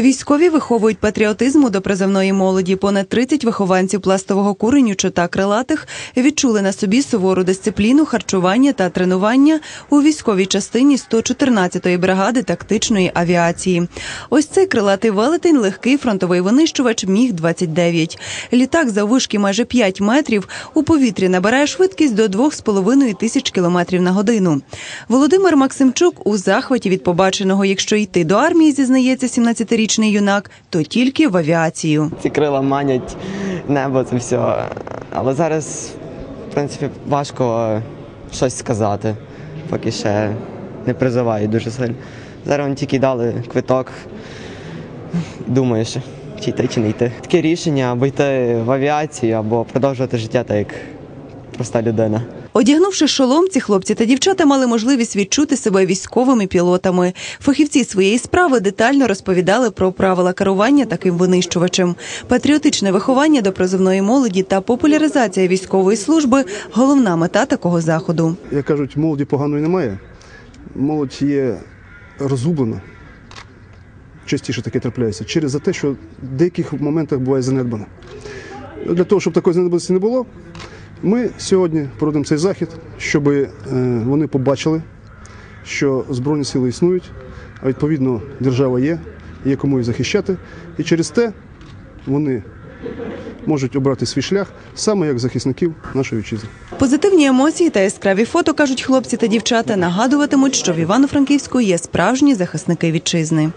Військові виховують патріотизму до призовної молоді. Понад 30 вихованців пластового куреню та крилатих відчули на собі сувору дисципліну, харчування та тренування у військовій частині 114-ї бригади тактичної авіації. Ось цей крилатий велетень легкий фронтовий винищувач Міг 29 Літак заввишки майже 5 метрів у повітрі набирає швидкість до 2,5 тисяч кілометрів на годину. Володимир Максимчук у захваті від побаченого, якщо йти до армії, зізнається 17-річний юнак, то тільки в авіацію. ці крила манять небо, це все. Але зараз, в принципі, важко щось сказати, поки ще не призивають дуже сильно. Зараз вони тільки дали квиток. Думаєш, чи йти, чи не йти. Таке рішення або йти в авіацію, або продовжувати життя так, як проста людина. Одягнувши шолом, ці хлопці та дівчата мали можливість відчути себе військовими пілотами. Фахівці своєї справи детально розповідали про правила керування таким винищувачем. Патріотичне виховання до призовної молоді та популяризація військової служби головна мета такого заходу. як кажуть, молоді поганої немає. Молодь є розгублена. Частіше таке трапляється через те, що в деяких моментах буває занедбана. Для того, щоб такої занедбаності не було, ми сьогодні проводимо цей захід, щоб е, вони побачили, що Збройні сили існують, а відповідно держава є, є кому їх захищати. І через те вони можуть обрати свій шлях саме як захисників нашої вітчизни. Позитивні емоції та яскраві фото кажуть хлопці та дівчата нагадуватимуть, що в Івано-Франківську є справжні захисники вітчизни.